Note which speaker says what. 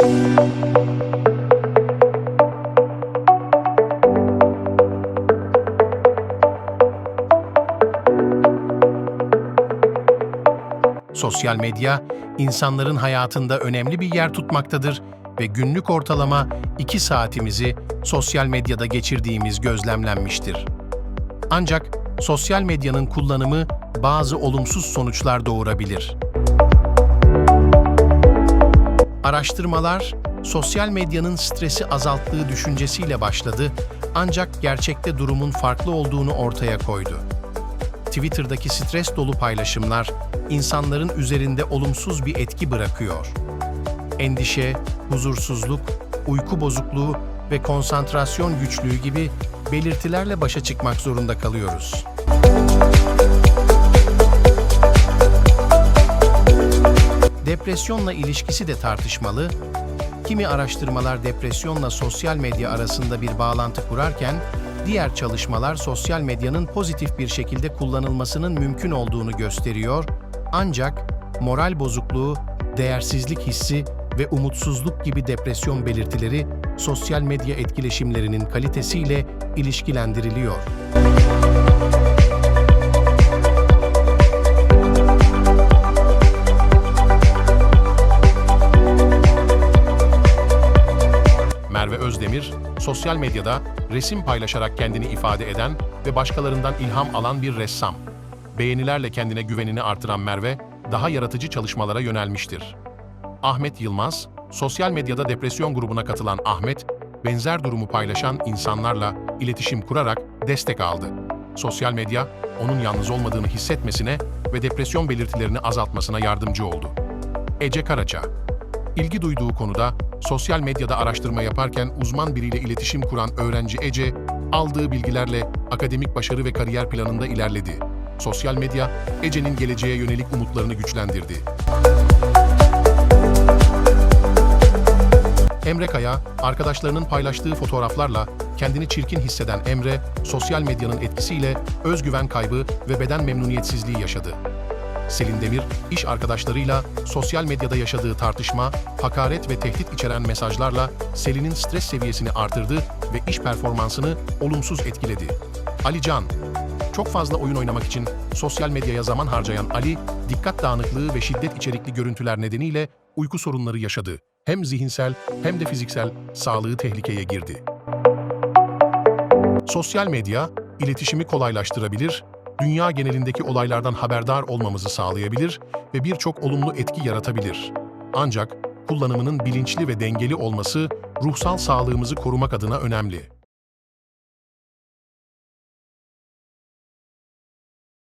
Speaker 1: Sosyal medya, insanların hayatında önemli bir yer tutmaktadır ve günlük ortalama 2 saatimizi sosyal medyada geçirdiğimiz gözlemlenmiştir. Ancak sosyal medyanın kullanımı bazı olumsuz sonuçlar doğurabilir. Araştırmalar, sosyal medyanın stresi azalttığı düşüncesiyle başladı ancak gerçekte durumun farklı olduğunu ortaya koydu. Twitter'daki stres dolu paylaşımlar insanların üzerinde olumsuz bir etki bırakıyor. Endişe, huzursuzluk, uyku bozukluğu ve konsantrasyon güçlüğü gibi belirtilerle başa çıkmak zorunda kalıyoruz. Depresyonla ilişkisi de tartışmalı. Kimi araştırmalar depresyonla sosyal medya arasında bir bağlantı kurarken, diğer çalışmalar sosyal medyanın pozitif bir şekilde kullanılmasının mümkün olduğunu gösteriyor. Ancak moral bozukluğu, değersizlik hissi ve umutsuzluk gibi depresyon belirtileri sosyal medya etkileşimlerinin kalitesiyle ilişkilendiriliyor. Merve Özdemir, sosyal medyada resim paylaşarak kendini ifade eden ve başkalarından ilham alan bir ressam. Beğenilerle kendine güvenini artıran Merve, daha yaratıcı çalışmalara yönelmiştir. Ahmet Yılmaz, sosyal medyada depresyon grubuna katılan Ahmet, benzer durumu paylaşan insanlarla iletişim kurarak destek aldı. Sosyal medya, onun yalnız olmadığını hissetmesine ve depresyon belirtilerini azaltmasına yardımcı oldu. Ece Karaça, İlgi duyduğu konuda sosyal medyada araştırma yaparken uzman biriyle iletişim kuran öğrenci Ece, aldığı bilgilerle akademik başarı ve kariyer planında ilerledi. Sosyal medya, Ece'nin geleceğe yönelik umutlarını güçlendirdi. Emre Kaya, arkadaşlarının paylaştığı fotoğraflarla kendini çirkin hisseden Emre, sosyal medyanın etkisiyle özgüven kaybı ve beden memnuniyetsizliği yaşadı. Selin Demir, iş arkadaşlarıyla sosyal medyada yaşadığı tartışma, hakaret ve tehdit içeren mesajlarla Selin'in stres seviyesini artırdı ve iş performansını olumsuz etkiledi. Ali Can, çok fazla oyun oynamak için sosyal medyaya zaman harcayan Ali, dikkat dağınıklığı ve şiddet içerikli görüntüler nedeniyle uyku sorunları yaşadı. Hem zihinsel hem de fiziksel sağlığı tehlikeye girdi. Sosyal medya, iletişimi kolaylaştırabilir, dünya genelindeki olaylardan haberdar olmamızı sağlayabilir ve birçok olumlu etki yaratabilir. Ancak kullanımının bilinçli ve dengeli olması ruhsal sağlığımızı korumak adına önemli.